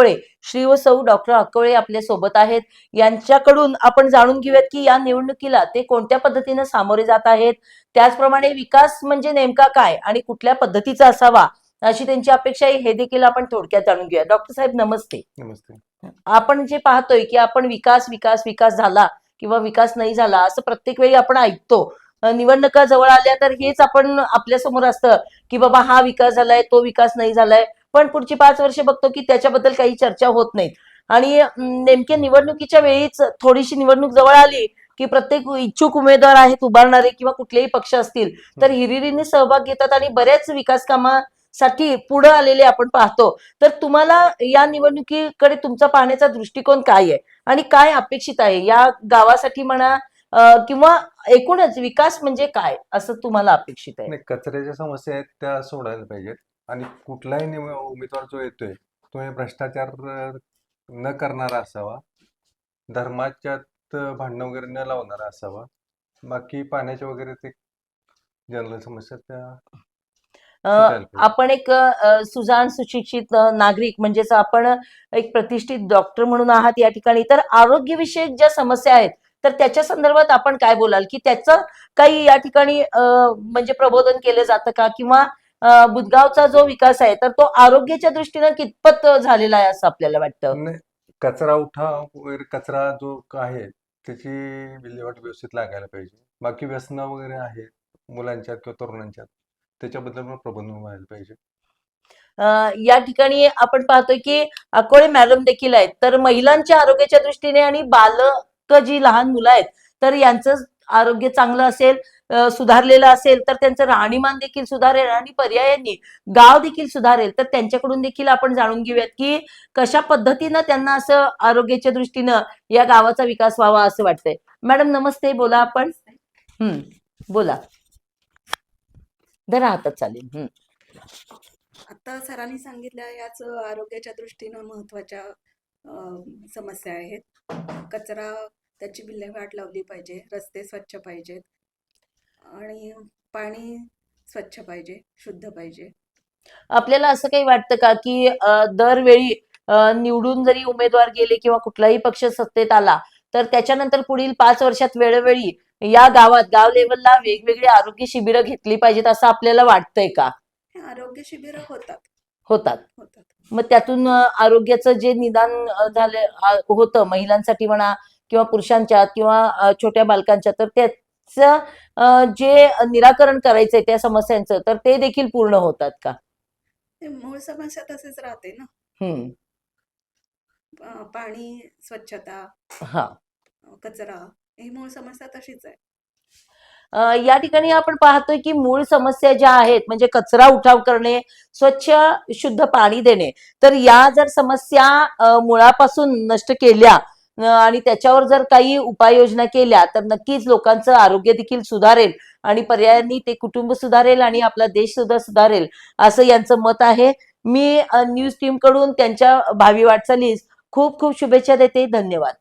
अक्कोळे श्री व सौ डॉक्टर अक्कोळे आपल्यासोबत आहेत. यांच्याकडून आपण जाणून घेऊयात की या निवडणुकीला ते कोणत्या पद्धतीने सामोरे जात आहेत. त्याचप्रमाणे विकास म्हणजे नेमका काय आणि कुठल्या पद्धतीचा असावा अशी त्यांची अपेक्षा आहे हे देखील आपण थोडक्यात जाणून घेऊया. डॉक्टर साहेब नमस्ते. नमस्ते. आपण जे पाहतोय की आपण विकास विकास विकास झाला किंवा विकास नाही झाला असं प्रत्येक वेळी आपण ऐकतो. निवडणुका जवळ आल्या तर हेच आपण आपल्यासमोर असतं की बाबा हा विकास झालाय तो विकास नाही झालाय. पण पुढची पाच वर्ष बघतो की त्याच्याबद्दल काही चर्चा होत नाहीत. आणि नेमक्या निवडणुकीच्या वेळीच थोडीशी निवडणूक जवळ आली की प्रत्येक इच्छुक उमेदवार आहेत उभारणारे किंवा कुठलेही पक्ष असतील तर हिरिरीने सहभाग घेतात आणि बऱ्याच विकास कामासाठी पुढे आलेले आपण पाहतो. तर तुम्हाला या निवडणुकीकडे तुमचा पाहण्याचा दृष्टिकोन काय आहे? आणि काय अपेक्षित आहे? या गावासाठी म्हणा किंवा एकूणच विकास म्हणजे काय? असं तुम्हाला अपेक्षित आहे. कचऱ्याच्या समस्या आहेत त्या सोडायला पाहिजेत. आणि कुठलाही निम- उमेदवार जो येतोय तो हे भ्रष्टाचार न करणारा असावा. धर्माच्यात भांडणं वगैरे न लावणारा असावा. बाकी पाण्याच्या वगैरे ते जनरल समस्या त्या. आपण एक अं, सुजाण सुशिक्षित नागरिक म्हणजेच आपण एक प्रतिष्ठित डॉक्टर म्हणून आहात या ठिकाणी. तर आरोग्यविषयक ज्या समस्या आहेत तर त्याच्या संदर्भात आपण काय बोलाल? की त्याचं काही या ठिकाणी म्हणजे प्रबोधन केलं जातं का? किंवा अं, बुदगावचा जो विकास आहे तर तो आरोग्याच्या दृष्टीनं कितपत झालेला आहे असं आपल्याला वाटतं? नाही, कचरा उठाव वगैरे कचरा जो आहे त्याची विल्हेवाट व्यवस्थित लागायला पाहिजे. बाकी व्यसनं वगैरे आहेत मुलांच्यात किंवा तरुणांच्यात त्याच्याबद्दल पण प्रबंध व्हायला पाहिजे. अं, या ठिकाणी आपण पाहतोय की अकोळे मॅडम देखील आहेत. तर महिलांच्या आरोग्याच्या दृष्टीने आणि बालक जी लहान मुलं आहेत तर यांचं आरोग्य चांगलं असेल सुधारलेलं असेल तर त्यांचं राहणीमान देखील सुधारेल आणि पर्यायांनी गाव देखील सुधारेल. तर त्यांच्याकडून देखील आपण जाणून घेऊयात की कशा पद्धतीनं त्यांना असं आरोग्याच्या दृष्टीनं या गावाचा विकास व्हावा असं वाटतंय. मॅडम नमस्ते बोला आपण. हम्म बोला. धरा हातात चालेल. हम्म. आता सरांनी सांगितलं याच आरोग्याच्या दृष्टीनं महत्त्वाच्या समस्या आहेत. कचरा त्याची विल्हेवाट लावली पाहिजे. रस्ते स्वच्छ पाहिजेत. आणि पाणी स्वच्छ पाहिजे शुद्ध पाहिजे. आपल्याला असं काही वाटतं का की दरवेळी निवडून जरी उमेदवार गेले किंवा कुठलाही पक्ष सत्तेत आला तर त्याच्यानंतर पुढील पाच वर्षात वेळोवेळी या गावात गाव लेवलला वेगवेगळी आरोग्य शिबिरं घेतली पाहिजेत असं आपल्याला वाटतंय का? आरोग्य शिबिरं होतात. होतात. होतात. मग त्यातून आरोग्याचं जे निदान झालं होतं महिलांसाठी म्हणा किंवा पुरुषांच्या किंवा छोट्या बालकांच्या तर त्याचं जे निराकरण करायचंय त्या समस्यांचं तर ते देखील पूर्ण होतात का? मूळ समस्या तसेच राहते ना. पाणी स्वच्छता हा. कचरा ही मूळ समस्या तशीच आहे. या ठिकाणी आपण पाहतोय की मूळ समस्या ज्या आहेत म्हणजे कचरा उठाव करणे स्वच्छ शुद्ध पाणी देणे तर या जर समस्या मुळापासून नष्ट केल्या आणि त्याच्यावर जर काही उपाययोजना केल्या तर नक्कीच लोकांचं आरोग्य देखील सुधारेल आणि पर्यायांनी ते कुटुंब सुधारेल आणि आपला देश सुद्धा सुधारेल असं यांचं मत आहे. मी न्यूज टीमकडून त्यांच्या भावी वाटचालीस खूप खूप शुभेच्छा देते. धन्यवाद.